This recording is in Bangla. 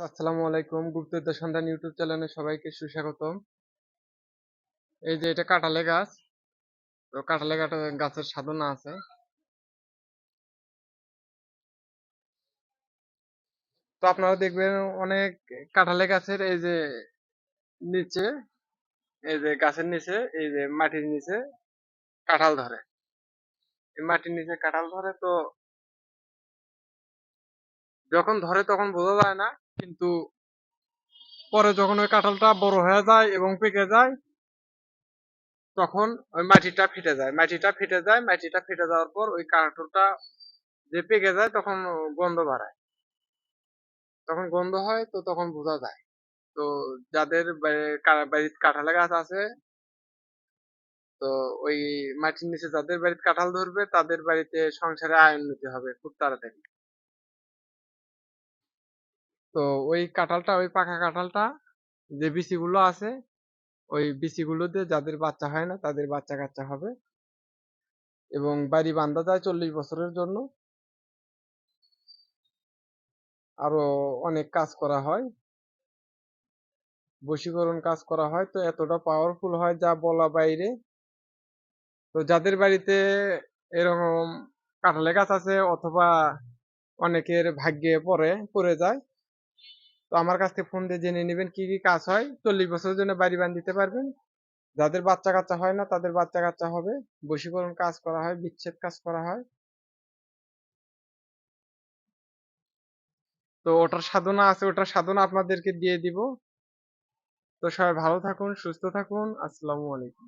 আসসালামু আলাইকুম গুপ্তবিদ্যা সন্ধান ইউটিউব চ্যানেলে সবাইকে সুস্বাগতম। এই যে এটা কাঁঠালে গাছ। তো কাঁঠালে গাছ- গাছের সাধনা আছে। তো আপনারা দেখবেন অনেক কাঁঠালে গাছের এই যে নিচে, এই যে গাছের নিচে, এই যে মাটির নিচে কাঁঠাল ধরে। এই মাটির নিচে কাঁঠাল ধরে তো যখন ধরে তখন বোঝা যায় না কিন্তু পরে যখন ওই কাঁঠালটা বড় হয়ে যায় এবং পেকে যায়, তখন ওই মাটিটা ফেটে যায়। মাটিটা ফেটে যায়, মাটিটা ফেটে যাওয়ার পর ওই কাঁঠালটা যে পেকে যায় তখন গন্ধ বাড়ায়। তখন গন্ধ হয় তো তখন বোঝা যায়। তো যাদের বাড়িতে কাঁঠাল গাছ আছে, তো ওই মাটির নিচে যাদের বাড়িতে কাঁঠাল ধরবে, তাদের বাড়িতে সংসারে আয় উন্নতি হবে খুব তাড়াতাড়ি। তো ওই কাঁঠালটা, ওই পাকা কাঁঠালটা যে বিচিগুলো আছে, ওই বিচিগুলো দিয়ে যাদের বাচ্চা হয় না তাদের বাচ্চা কাচ্চা হবে। এবং বাড়ি বান্ধা যায় চল্লিশ বছরের জন্য। আরও অনেক কাজ করা হয়। বশীকরণ কাজ করা হয়। তো এতটা পাওয়ারফুল হয় যা বলা বাইরে। তো যাদের বাড়িতে এরকম কাঁঠালের গাছ আছে অথবা অনেকের ভাগ্যে পড়ে পড়ে যায় তো আমার কাছ থেকে ফোন দিয়ে জেনে নেবেন কি কি কাজ হয়। চল্লিশ বছরের জন্য বাড়ি বান দিতে পারবেন। যাদের বাচ্চা কাচ্চা হয় না, তাদের বাচ্চা কাচ্চা হবে। বশীকরণ কাজ করা হয়, বিচ্ছেদ কাজ করা হয়। তো ওটার সাধনা আছে, ওটার সাধনা আপনাদেরকে দিয়ে দিব। তো সবাই ভালো থাকুন, সুস্থ থাকুন। আসসালামু আলাইকুম।